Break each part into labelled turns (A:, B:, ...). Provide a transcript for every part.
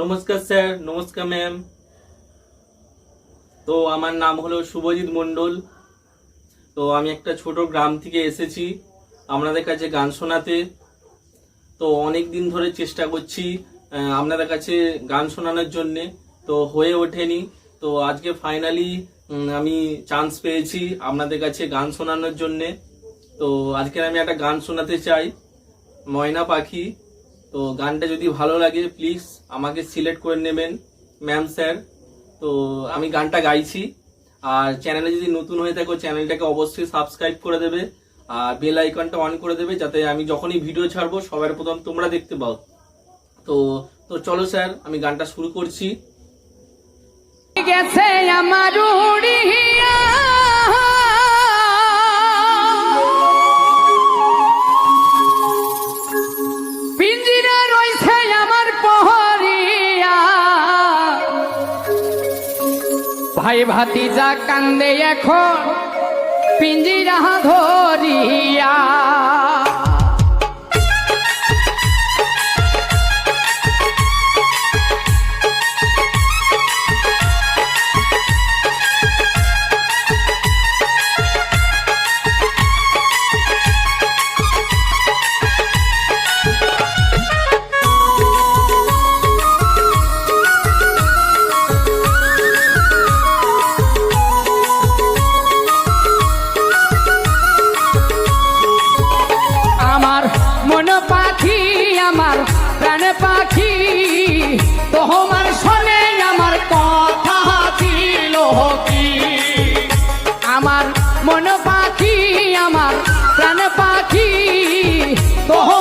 A: নমস্কার স্যার, নমস্কার ম্যাম। তো আমার নাম হলো শুভজিৎ মণ্ডল। তো আমি একটা ছোট গ্রাম থেকে এসেছি আপনাদের কাছে গান শোনাতে। তো অনেক দিন ধরে চেষ্টা করছি আপনাদের কাছে গান শোনানোর জন্যে। তো হয়ে ওঠেনি। তো আজকে ফাইনালি আমি চান্স পেয়েছি আপনাদের কাছে গান শোনানোর জন্যে। তো আজকে আমি একটা গান শোনাতে চাই, ময়না পাখি। তো গানটা যদি ভালো লাগে প্লিজ আমাকে সিলেক্ট করে নেবেন ম্যাম স্যার তো আমি গানটা গাইছি। আর চ্যানেলে যদি নতুন হয়ে থাকো চ্যানেলটাকে অবশ্যই সাবস্ক্রাইব করে দেবে। আর বেল আইকনটা অন করে দেবে, যাতে আমি যখনই ভিডিও ছাড়বো, সবার প্রথম তোমরা দেখতে পাও। তো তো চলো স্যার আমি গানটা শুরু করছি।
B: গেছে আমার উড়িয়া ভাই ভাতিজা কান্দে এখন পিঞ্জিরা ধরিয়া। 走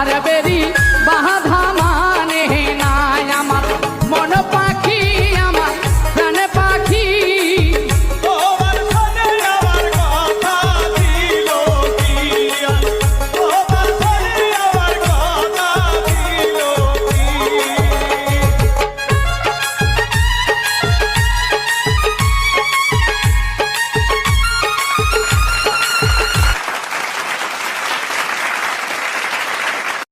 B: Arabe